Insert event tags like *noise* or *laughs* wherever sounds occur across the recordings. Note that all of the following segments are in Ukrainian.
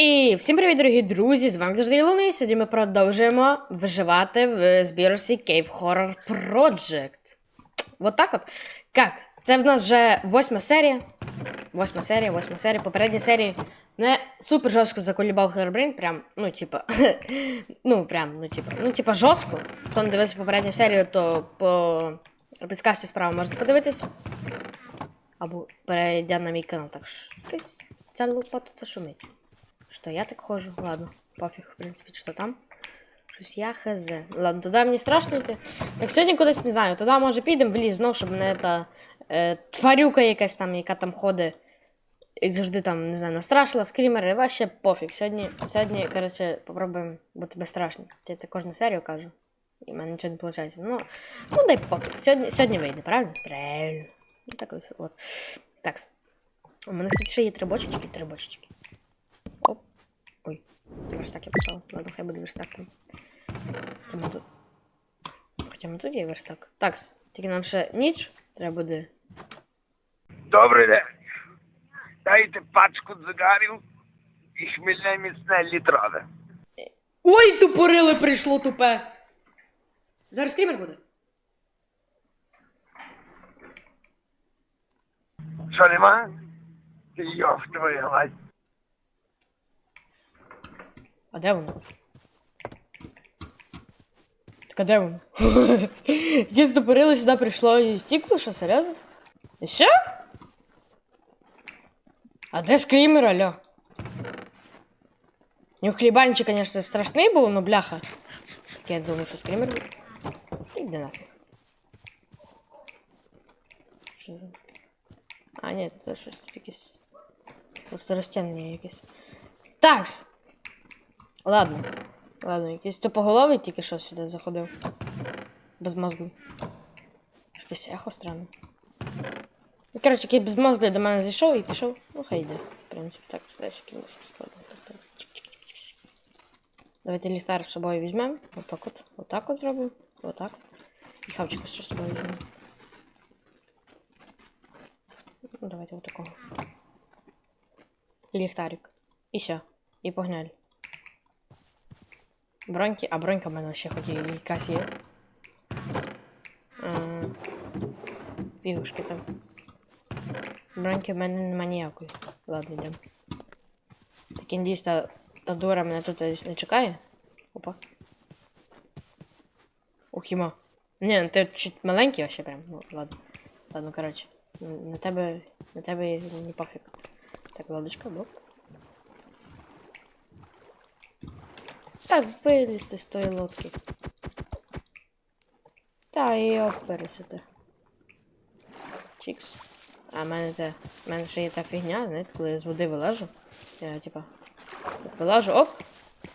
І всім привіт, дорогі друзі! З вами завжди Ілона, сьогодні ми продовжуємо виживати в збірці Cave Horror Project. Вот так от. Як? Це в нас вже восьма серія. Восьма серія, восьма серія. Попередні серії не супер жорстко заколібав Хербрін. Прям, ну, типа. *laughs* ну, прям, ну, типа, ну, типа, жорстко. Хто не дивився попередню серію, то по підсказці справа можете подивитись. Або перейдя на мій канал. Так що ця лопата та шумить. Что я так хожу? Ладно, пофіг, в принципі, що там. Щось я хз. Ладно, туди мені страшно йти. Як сьогодні кудись не знаю, туди може підемо в ліс знов, щоб мене та е, тварюка якась там, яка там ходить. Як завжди там, не знаю, настрашила, скрімери, вообще пофіг. Сьогодні, сьогодні, коротше, попробуємо бути безстрашні. Я це кожну серію кажу. І в мене нічого не виходить. Ну, ну дай пофіг. Сьогодні, сьогодні вийде, правильно? Правильно. Ну, так от. Так. У мене, кстати, ще є три бочечки, три бочечки. Ой, верстак я поставив. Ладно, хай буде верстак там. Хоча ми тут. Хоча ми тут є верстак. Так, тільки нам ще ніч треба буде. Добрий день. Дайте пачку цигарів і хмільне міцне літрове. Ой, тупорили прийшло тупе! Зараз скрімер буде. Що нема? Ти твою мать. А де воно? Так а де воно? *laughs* Які стопорили сюди прийшло і стікло, що серйозно? І все? А де скрімер, алло? Ну, хлібанчик, конечно, страшний був, но бляха. Так я думаю, що скрімер. був. Та йди нафіг. Що за- А, ні, це щось якесь. Просто розтягнення якесь. Такс! Ладно. Ладно, якийсь тупоголовий тільки що сюди заходив. Без мозгу. Якесь ехо странне. Ну, коротше, який безмозглий до мене зайшов і пішов. Ну, хай йде. В принципі, так, далі кінець складно. Давайте ліхтар з собою візьмемо. Отак от. Отак от зробимо. Отак. І хавчика з собою візьмемо. Ну, давайте отакого. Ліхтарик. І все. І погнали. Броньки, а бронька в мене ще хоч якась є. А, Ігушки там. Броньки в мене нема ніякої. Ладно, йдемо. Так індійсь, та, та дура мене тут десь не чекає. Опа. Ухіма. Ні, ну ти чуть маленький вообще прям. Ну, ладно. Ладно, коротше. На тебе. На тебе не пофіг. Так, ладочка, блок. Так, вилізти з тої лодки. Та йо пересити. Чікс. А в мене те. В мене ще є та фігня, знаєте, коли я з води вилажу. Я типа. Вилажу, оп!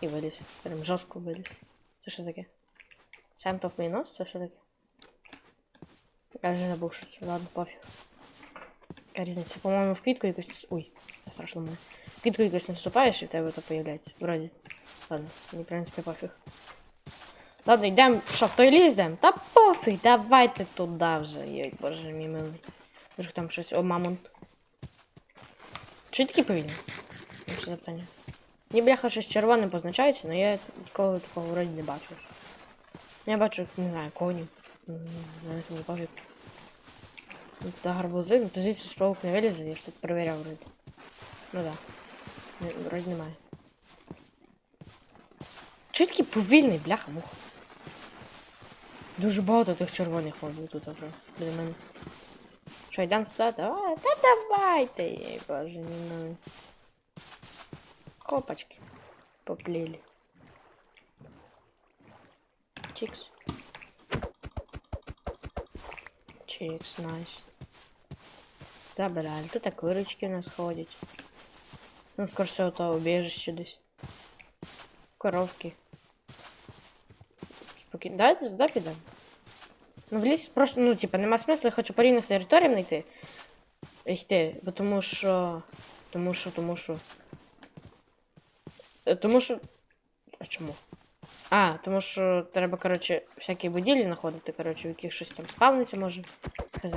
І виліз. Прям жорстко виліз. Це що таке? My nose? Це що таке? Я вже забув щось. Ладно, пофіг. Різниця? По-моєму, в квітку якось. Ой, я страшно мене. В квітку якось наступаєш і в тебе то появляється. Вроді. Ладно, мені, в принципі, пофіг. Ладно, йдемо. Що, в той ліс йдемо? Та пофіг, давайте туди вже. Йой, боже мій милий. Вдруг там щось. О, мамонт. Чи такі повільні? Ще запитання. Мені бляха щось червоним позначається, але я такого такого вроді не бачу. Я бачу, не знаю, конів. М, Навіть не пофіг. Та гарбузи, ну то звідси спровук не вилізе, я ж тут перевіряв вроді. Ну да. Не, вроді немає. Чого такий повільний, бляха муха? Дуже багато тих червоних мобів тут вже біля мене. Що, йдемо туди? Давай, та давайте, ей, боже мій милий. Копочки. Попліли. Чикс. Чикс, найс. Забрали. Тут так курочки у нас ходять. Ну, скоро все то убежище десь. Коровки. Спокійно. Давайте туди підемо. Ну, в ліс просто, ну, типа, нема смисла, я хочу по рівних територіям знайти. Йти, бо тому що. Тому що, тому що. Е, Тому що. А чому? А, тому що треба, коротше, всякі будівлі знаходити, коротше, в яких щось там спавниться може. Хз.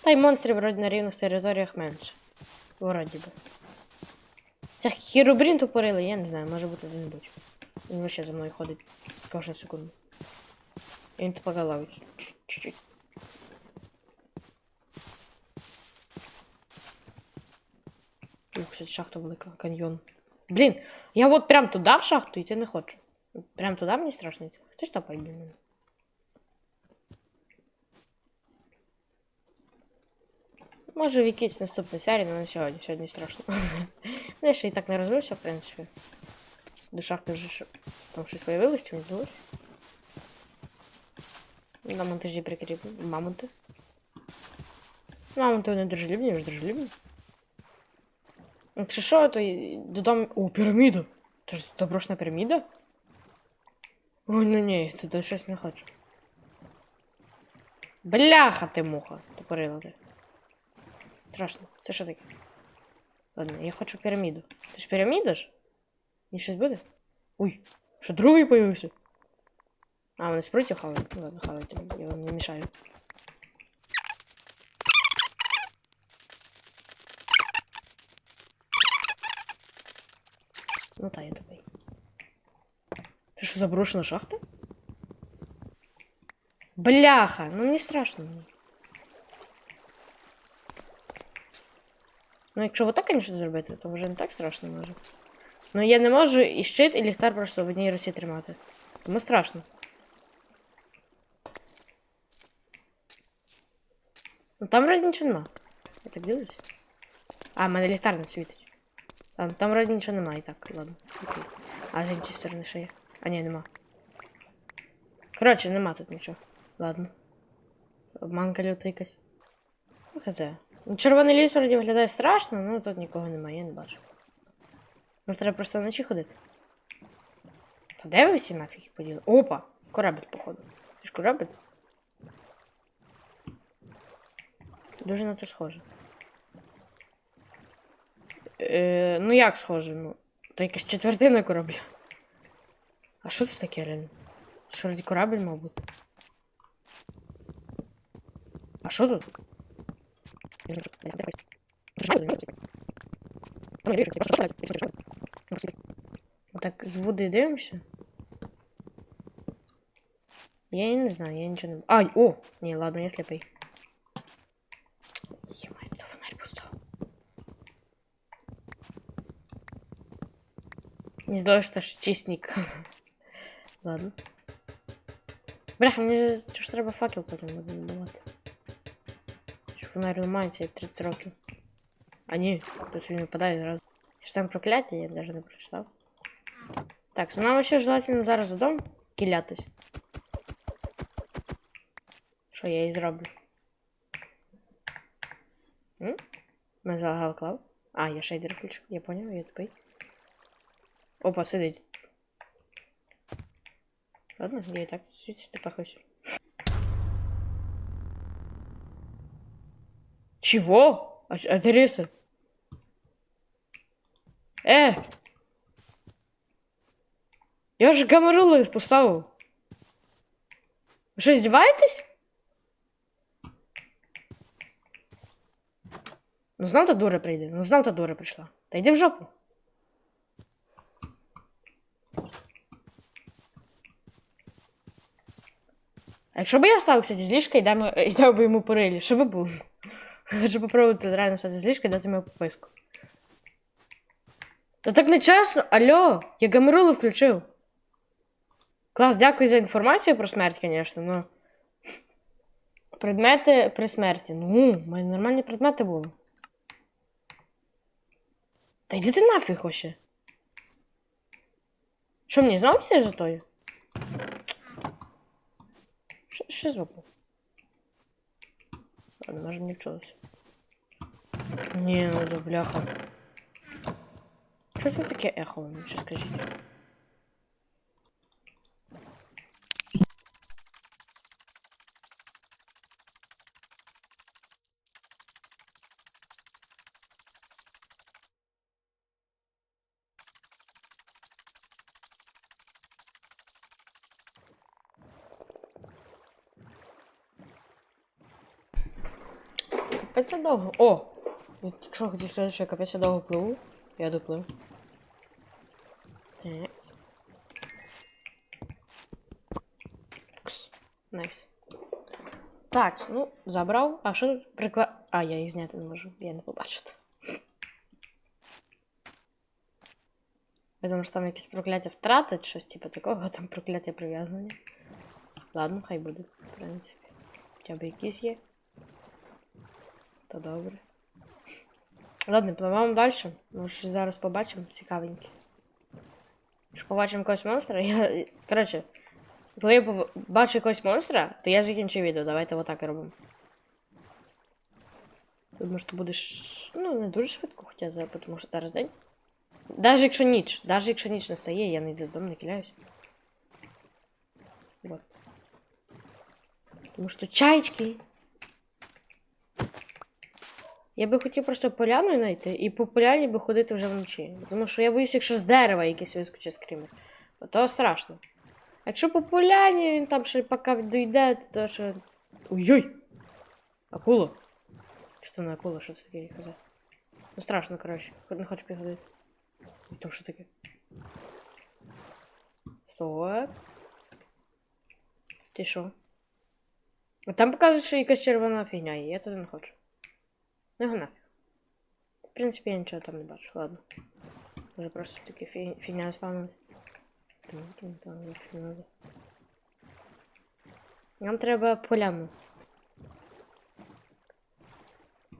Та й монстрів вроді на рівних територіях менше. Вроді би. Це хіробрін тупорили, я не знаю, може бути де-небудь. Він вообще за мною ходить кожну секунду. І він тупо ловить. Чуть-чуть. Ух, кстати, шахта велика, каньйон. Блін, я от прям туди в шахту йти не хочу. Прям туди мені страшно. Хтось топає біля мене. Може в якійсь наступній серії, але не сьогодні. Сьогодні страшно. *laughs* Ну, я ще і так не розвився, в принципі. До шахти вже там щось появилось, чи не здалось. На монтажі прикріплю. Мамонти. Мамонти вони дружелюбні, ж дружелюбні. Якщо що, то додому. О, піраміда! Це ж заброшена піраміда? Ой, ну ні, туди щось не хочу. Бляха ти муха, тупорила. Страшно. Це що таке? Ладно, я хочу піраміду. Ти ж піраміда ж? І щось буде? Ой, що другий появився? А, вони спруті хавають. Ну ладно, хавайте, я вам не мішаю. Ну та я тупий. Це що заброшена шахта? Бляха, ну не страшно мені. Ну, якщо отак, звісно, зробити, то вже не так страшно може. Ну я не можу і щит, і ліхтар просто в одній руці тримати. Тому страшно. Ну там вроді нічого нема. Я так дивлюсь. А, в мене ліхтар не світить. Там, там вроді нічого нема і так, ладно. Окей. А з іншої сторони ще є. А ні, нема. Коротше, нема тут нічого. Ладно. Обманка люта якась. Ну, хз. Ну, Червоний ліс вроді виглядає страшно, ну тут нікого немає, я не бачу. Може, треба просто вночі ходити. Та де ви всі нафіг поділи? Опа! Корабль, походу. Це ж корабль? Дуже на то схоже. Е, ну як схоже? Ну, то якась четвертина корабля. А що це таке реально? Що вроді корабль, мав бути? А що тут? Так, з води дивимося. Я не знаю, я нічого не. Ай, о! Ні, ладно, я сліпий. Не здалося, що ж чистник. Ладно. Бляха, мені ж треба факел потім буде набивати. Що фонарь ламається 30 років. А ні, тут він випадає зразу. Я ж там прокляття, я навіть не прочитав. Так, so нам ще желательно зараз додому кілятись. Що я і зроблю? М? Ми залагав клав. А, я шейдер включив, я поняв, я тупий. Опа, сидить. Ладно, я і так звідси тепахусь. Чего? А, а де риса? Е! Я ж гамарули поставив. Ви що, здіваєтесь? Ну знав та дура прийде. Ну знав та дура прийшла. Та йди в жопу. Якщо б я став, кстати, з ліжка і дам, і дав би йому порилі, що би було? Хочу попробувати реально стати з і дати йому пописку. Та так не чесно. Алло, я гамерулу включив. Клас, дякую за інформацію про смерть, звісно, ну. Предмети при смерті. Ну, мене нормальні предмети були. Та йди ти нафіг вообще. Що мені знову за тою? Що, що звуку? Ладно, може не вчилось. Ні, ну да бляха. Що це таке ехо, мені сейчас скажіть? Капець це довго. О! Я що хотів сказати, що я я довго пливу. Я доплив. Так. Найс. Так, ну, забрав. А що прикла... А, я їх зняти не можу. Я не побачу. Я думаю, що там якісь прокляття втратить, щось типу такого, там прокляття прив'язані. Ладно, хай буде, в принципі. Хоча б якісь є. То добре. Ладно, пливемо далі. Може, зараз побачимо цікавеньке. Побачимо якогось монстра, я. Коротше, коли я пов- бачу якогось монстра, то я закінчу відео. Давайте отак і робимо. Думаю, що будеш. Ну, не дуже швидко, хоча зараз, тому що зараз день. Даже якщо ніч, даже якщо ніч настає, я не йду додому, не киляюсь. Вот. Тому що чаєчки. Я би хотів просто поляну знайти і по поляні би ходити вже вночі. Тому що я боюсь, якщо з дерева якийсь вискочить скрімер, то страшно. Якщо по поляні він там ще поки дойде, то, ще. Ой-ой! Акула? Що не акула, що це таке я казав? Ну страшно, коротше, не хочу підходити. І Там що таке? Стоп. Ти що? А там показує, що якась червона фігня є, я туди не хочу. Ну його нафіг. В принципі, я нічого там не бачу, ладно. Може просто таки фі... фігня спавнилась. Нам треба поляну.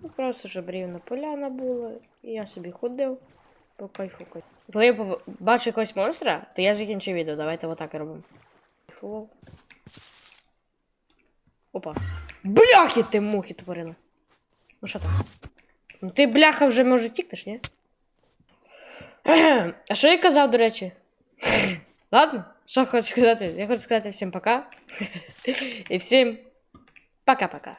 Ну, просто щоб рівна поляна була. І я собі ходив. По кайфу. Коли я бачу якогось монстра, то я закінчу відео. Давайте отак робимо. Опа. Бляхи ти мухи тупорила. Ну що там? Ну ти бляха вже може тікнеш, ні? А що я казав, до речі? Ладно, що хочу сказати? Я хочу сказати всім пока. І всім пока-пока.